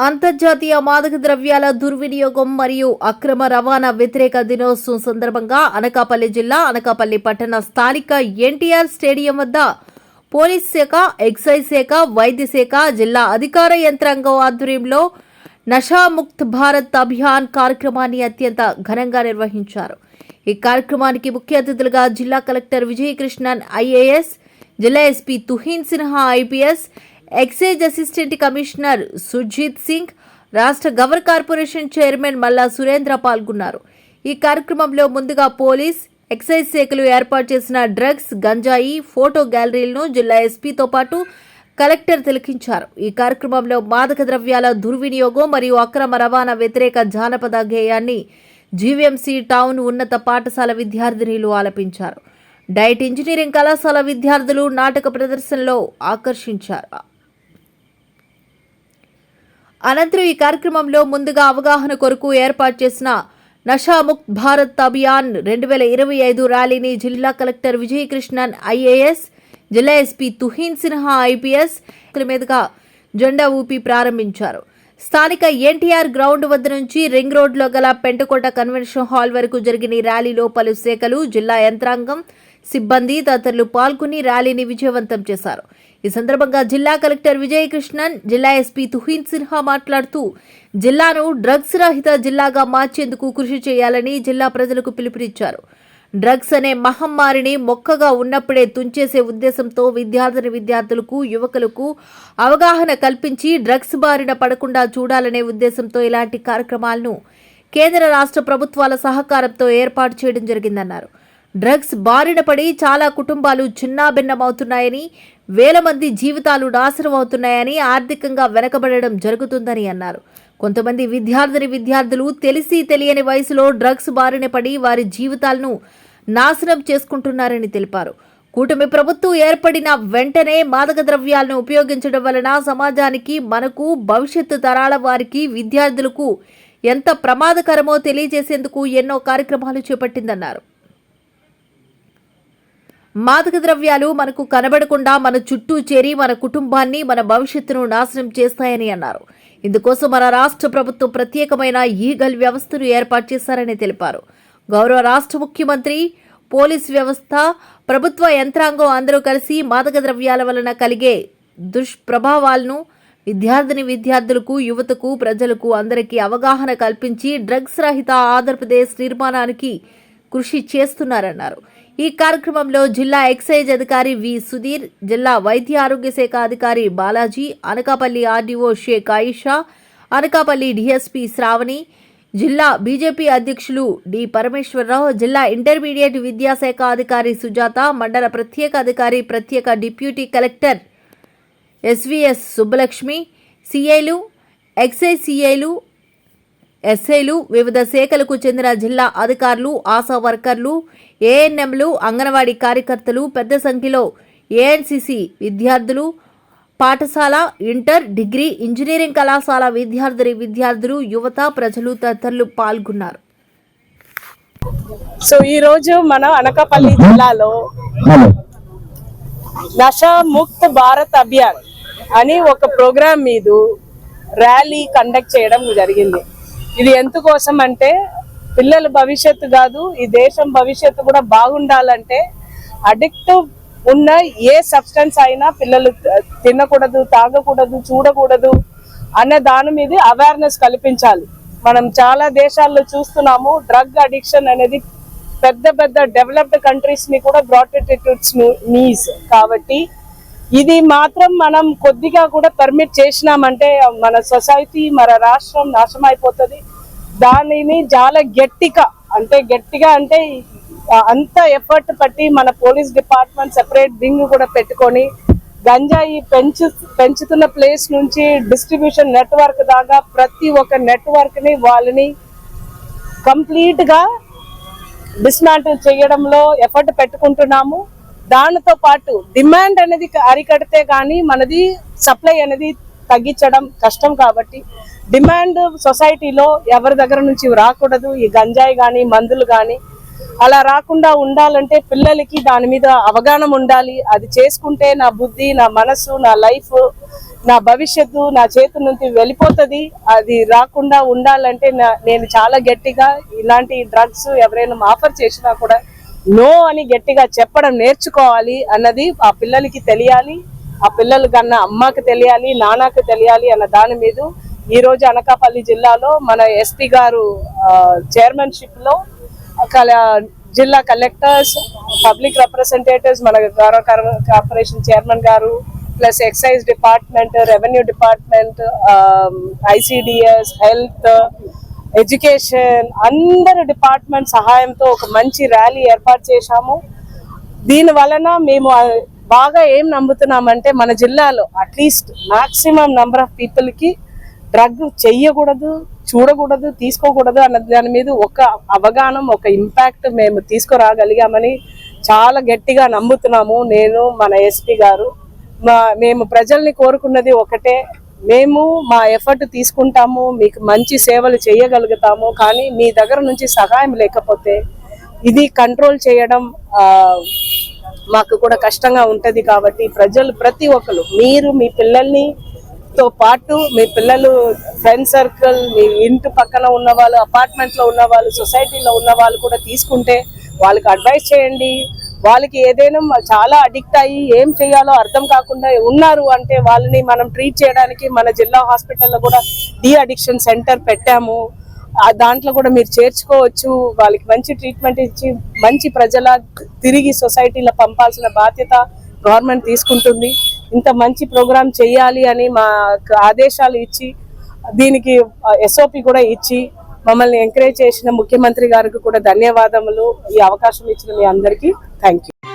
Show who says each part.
Speaker 1: అంతర్జాతీయ మాదక ద్రవ్యాల దుర్వినియోగం మరియు అక్రమ రవాణా వ్యతిరేక దినోత్సవం సందర్భంగా అనకాపల్లి జిల్లా అనకాపల్లి పట్టణ స్థానిక ఎన్టీఆర్ స్టేడియం వద్ద పోలీస్ శాఖ ఎక్సైజ్ శాఖ వైద్య శాఖ జిల్లా అధికార యంత్రాంగం ఆధ్వర్యంలో నషాముక్త్ భారత్ అభియాన్ కార్యక్రమాన్ని అత్యంత ఘనంగా నిర్వహించారు. ఈ కార్యక్రమానికి ముఖ్య అతిథులుగా జిల్లా కలెక్టర్ విజయకృష్ణన్ ఐఏఎస్ జిల్లా SP Tuhin Sinha IPS excise assistant commissioner Sujeet Singh రాష్ట్ర గవర్ కార్పొరేషన్ చైర్మన్ మల్లా సురేంద్ర పాల్గొన్నారు. ఈ కార్యక్రమంలో ముందుగా పోలీస్ ఎక్సైజ్ శాఖలు ఏర్పాటు చేసిన డ్రగ్స్ గంజాయి ఫోటో గ్యాలరీలను జిల్లా ఎస్పీతో పాటు కలెక్టర్ తిలకించారు. ఈ కార్యక్రమంలో మాదక ద్రవ్యాల దుర్వినియోగం మరియు అక్రమ రవాణా వ్యతిరేక జానపద గేయాన్ని జీవీఎంసీ టౌన్ ఉన్నత పాఠశాల విద్యార్థినిలు ఆలపించారు. డైట్ ఇంజనీరింగ్ కళాశాల విద్యార్థులు నాటక ప్రదర్శనలో ఆకర్షించారు. అనంతరం ఈ కార్యక్రమంలో ముందుగా అవగాహన కొరకు ఏర్పాటు చేసిన నషాముక్త్ భారత్ అభియాన్ రెండు వేల ఇరవై ఐదు ర్యాలీని జిల్లా కలెక్టర్ విజయకృష్ణన్ ఐఏఎస్ జిల్లా ఎస్పీ తుహీన్ సిన్హా ఐపీఎస్ మీదుగా జెండా ఊపి ప్రారంభించారు. స్థానిక ఎన్టీఆర్ గ్రౌండ్ వద్ద నుంచి రింగ్ రోడ్లో గల పెంటకోట కన్వెన్షన్ హాల్ వరకు జరిగిన ర్యాలీలో పలు శాఖలు జిల్లా యంత్రాంగం సిబ్బంది తదితరులు పాల్గొని ర్యాలీని విజయవంతం చేశారు. ఈ సందర్భంగా జిల్లా కలెక్టర్ విజయకృష్ణన్ జిల్లా ఎస్పీ తుహీన్ సిన్హా మాట్లాడుతూ జిల్లాను డ్రగ్స్ రహిత జిల్లాగా మార్చేందుకు కృషి చేయాలని జిల్లా ప్రజలకు పిలుపునిచ్చారు. డ్రగ్స్ అనే మహమ్మారిని మొక్కగా ఉన్నప్పుడే తుంచేసే ఉద్దేశంతో విద్యార్థిని విద్యార్థులకు యువకులకు అవగాహన కల్పించి డ్రగ్స్ బారిన పడకుండా చూడాలనే ఉద్దేశంతో ఇలాంటి కార్యక్రమాలను కేంద్ర రాష్ట్ర ప్రభుత్వాల సహకారంతో ఏర్పాటు చేయడం జరిగిందన్నారు. డ్రగ్స్ బారిన పడి చాలా కుటుంబాలు చిన్నాభిన్నమవుతున్నాయని వేల మంది జీవితాలు నాశనం అవుతున్నాయని ఆర్థికంగా వెనకబడడం జరుగుతుందని అన్నారు. కొంతమంది విద్యార్థిని విద్యార్థులు తెలిసి తెలియని వయసులో డ్రగ్స్ బారిన పడి వారి జీవితాలను నాశనం చేసుకుంటున్నారని తెలిపారు. కూటమి ప్రభుత్వం ఏర్పడిన వెంటనే మాదక ద్రవ్యాలను ఉపయోగించడం వలన సమాజానికి మనకు భవిష్యత్తు తరాల వారికి విద్యార్థులకు ఎంత ప్రమాదకరమో తెలియజేసేందుకు ఎన్నో కార్యక్రమాలు చేపట్టిందన్నారు. మాదక ద్రవ్యాలు మనకు కనబడకుండా మన చుట్టూ చేరి మన కుటుంబాన్ని మన భవిష్యత్తును నాశనం చేస్తాయని అన్నారు. ఇందుకోసం మన రాష్ట్ర ప్రభుత్వం ప్రత్యేకమైన ఈగల్ వ్యవస్థను ఏర్పాటు చేశారని తెలిపారు. గౌరవ రాష్ట్ర ముఖ్యమంత్రి పోలీస్ వ్యవస్థ ప్రభుత్వ యంత్రాంగం అందరూ కలిసి మాదక ద్రవ్యాల వలన కలిగే దుష్ప్రభావాలను విద్యార్థిని విద్యార్థులకు యువతకు ప్రజలకు అందరికీ అవగాహన కల్పించి డ్రగ్స్ రహిత ఆంధ్రప్రదేశ్ నిర్మాణానికి కృషి చేస్తున్నారన్నారు. ఈ కార్యక్రమంలో జిల్లా ఎక్సైజ్ అధికారి వి సుధీర్ జిల్లా వైద్య ఆరోగ్య శాఖ అధికారి బాలాజీ అనకాపల్లి ఆర్డీఓ షేక్ ఆయిషా అనకాపల్లి డిఎస్పీ శ్రావణి జిల్లా బీజేపీ అధ్యక్షులు డి పరమేశ్వరరావు జిల్లా ఇంటర్మీడియట్ విద్యాశాఖ అధికారి సుజాత మండల ప్రత్యేక అధికారి ప్రత్యేక డిప్యూటీ కలెక్టర్ ఎస్వీఎస్ సుబ్బలక్ష్మి సిఐలు ఎక్సైజ్ సిఐలు ఎస్ఐలు వివిధ శాఖలకు చెందిన జిల్లా అధికారులు ఆశా వర్కర్లు ఏఎన్ఎంలు అంగన్వాడీ కార్యకర్తలు పెద్ద సంఖ్యలో ఏఎన్సిసి విద్యార్థులు పాఠశాల ఇంటర్ డిగ్రీ ఇంజనీరింగ్ కళాశాల విద్యార్థిని విద్యార్థులు యువత ప్రజలు తదితరులు పాల్గొన్నారు.
Speaker 2: సో ఈ రోజు మనం అనకాపల్లి జిల్లాలో నషా ముక్త్ భారత్ అభియాన్ అని ఒక ప్రోగ్రామ్ మీద ర్యాలీ కండక్ట్ చేయడం జరిగింది. ఇది ఎందుకోసం అంటే పిల్లల భవిష్యత్తు కాదు ఈ దేశం భవిష్యత్తు కూడా బాగుండాలంటే అడిక్ట్ ఉన్న ఏ సబ్స్టెన్స్ అయినా పిల్లలు తినకూడదు తాగకూడదు చూడకూడదు అన్న దాని మీద అవేర్నెస్ కల్పించాలి. మనం చాలా దేశాల్లో చూస్తున్నాము డ్రగ్ అడిక్షన్ అనేది పెద్ద పెద్ద డెవలప్డ్ కంట్రీస్ని కూడా బ్రాటెటిట్యూడ్స్ నీస్ కాబట్టి ఇది మాత్రం మనం కొద్దిగా కూడా పర్మిట్ చేసినామంటే మన సొసైటీ మన రాష్ట్రం నాశనం అయిపోతుంది దానిని చాలా గట్టిగా అంటే గట్టిగా అంటే అంత ఎఫర్ట్ పట్టి మన పోలీస్ డిపార్ట్మెంట్ సెపరేట్ వింగ్ కూడా పెట్టుకొని గంజాయి పెంచు పెంచుతున్న ప్లేస్ నుంచి డిస్ట్రిబ్యూషన్ నెట్వర్క్ దాకా ప్రతి ఒక్క నెట్వర్క్ని వాళ్ళని కంప్లీట్గా డిస్మాంటిల్ చేయడంలో ఎఫర్ట్ పెట్టుకుంటున్నాము. దానితో పాటు డిమాండ్ అనేది అరికడితే కానీ మనది సప్లై అనేది తగ్గించడం కష్టం కాబట్టి డిమాండ్ సొసైటీలో ఎవరి దగ్గర నుంచి రాకూడదు. ఈ గంజాయి కానీ మందులు కానీ అలా రాకుండా ఉండాలంటే పిల్లలకి దాని మీద అవగాహన ఉండాలి. అది చేసుకుంటే నా బుద్ధి నా మనసు నా లైఫ్ నా భవిష్యత్తు నా చేతి నుంచి వెళ్ళిపోతుంది. అది రాకుండా ఉండాలంటే నేను చాలా గట్టిగా ఇలాంటి డ్రగ్స్ ఎవరైనా ఆఫర్ చేసినా కూడా నో అని గట్టిగా చెప్పడం నేర్చుకోవాలి అన్నది ఆ పిల్లలకి తెలియాలి ఆ పిల్లలు కన్నా అమ్మకి తెలియాలి నాన్నకి తెలియాలి అన్న దాని మీద ఈ రోజు అనకాపల్లి జిల్లాలో మన ఎస్పీ గారు చైర్మన్షిప్లో జిల్లా కలెక్టర్స్ పబ్లిక్ రిప్రజెంటేటివ్స్ మన గౌరవ కర్- corporation chairman garu plus excise department revenue department ICDS health education అందరు డిపార్ట్మెంట్ సహాయంతో ఒక మంచి ర్యాలీ ఏర్పాటు చేశాము. దీని వలన మేము బాగా ఏం నమ్ముతున్నామంటే మన జిల్లాలో at least maximum number of పీపుల్కి డ్రగ్ చెయ్యకూడదు చూడకూడదు తీసుకోకూడదు అన్న దాని మీద ఒక అవగాహన ఒక ఇంపాక్ట్ మేము తీసుకురాగలిగామని చాలా గట్టిగా నమ్ముతున్నాము. నేను మన ఎస్పీ గారు మా మేము ప్రజల్ని కోరుకున్నది ఒకటే. మేము మా ఎఫర్ట్ తీసుకుంటాము మీకు మంచి సేవలు చేయగలుగుతాము కానీ మీ దగ్గర నుంచి సహాయం లేకపోతే ఇది కంట్రోల్ చేయడం మాకు కూడా కష్టంగా ఉంటుంది కాబట్టి ప్రజలు ప్రతి ఒక్కరు మీరు మీ పిల్లల్ని తో పాటు మీ పిల్లలు ఫ్రెండ్ సర్కిల్ మీ ఇంటి పక్కన ఉన్న వాళ్ళు అపార్ట్మెంట్లో ఉన్న వాళ్ళు సొసైటీలో ఉన్న వాళ్ళు కూడా తీసుకుంటే వాళ్ళకి అడ్వైస్ చేయండి. వాళ్ళకి ఏదైనా చాలా అడిక్ట్ అయ్యి ఏం చేయాలో అర్థం కాకుండా ఉన్నారు అంటే వాళ్ళని మనం ట్రీట్ చేయడానికి మన జిల్లా హాస్పిటల్లో కూడా డీ అడిక్షన్ సెంటర్ పెట్టాము. దాంట్లో కూడా మీరు చేర్చుకోవచ్చు. వాళ్ళకి మంచి ట్రీట్మెంట్ ఇచ్చి మంచి ప్రజల తిరిగి సొసైటీలో పంపాల్సిన బాధ్యత గవర్నమెంట్ తీసుకుంటుంది. ఇంత మంచి ప్రోగ్రామ్ చేయాలి అని మా ఆదేశాలు ఇచ్చి దీనికి ఎస్ఓపి కూడా ఇచ్చి మమ్మల్ని ఎంకరేజ్ చేసిన ముఖ్యమంత్రి గారికి కూడా ధన్యవాదములు. ఈ అవకాశం ఇచ్చిన మీ అందరికీ Thank you.